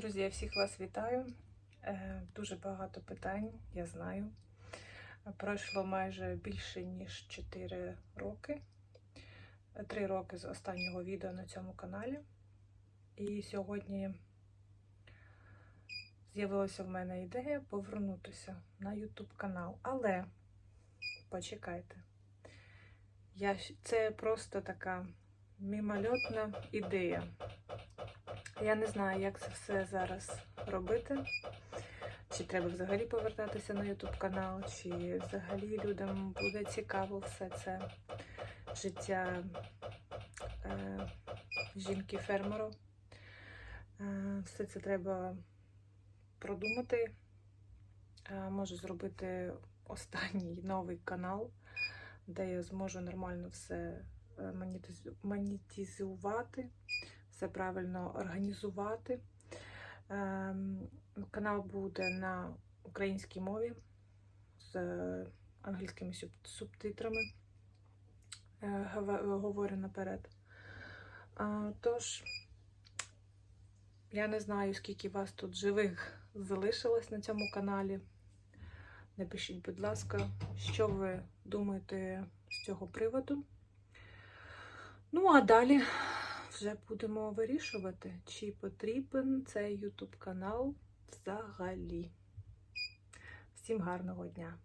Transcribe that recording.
Друзі, я всіх вас вітаю. Е, Дуже багато питань, я знаю. Пройшло майже більше ніж 4 роки. 3 роки з останнього відео на цьому каналі. І сьогодні з'явилася в мене ідея повернутися на YouTube канал. Але почекайте. Я... Це просто така мімольотна ідея. Я не знаю, як це все зараз робити. Чи треба взагалі повертатися на YouTube канал, чи взагалі людям буде цікаво все це життя е, жінки-фермеру. Е, все це треба продумати. Е, можу зробити останній новий канал, де я зможу нормально все е, монетизувати все правильно організувати. Ем, Канал буде на українській мові з е, англійськими субтитрами. Е, Говорю наперед. Тож, я не знаю, скільки вас тут живих залишилось на цьому каналі. Напишіть, будь ласка, що ви думаєте з цього приводу. Ну, а далі вже будемо вирішувати, чи потрібен цей YouTube канал взагалі. Всім гарного дня!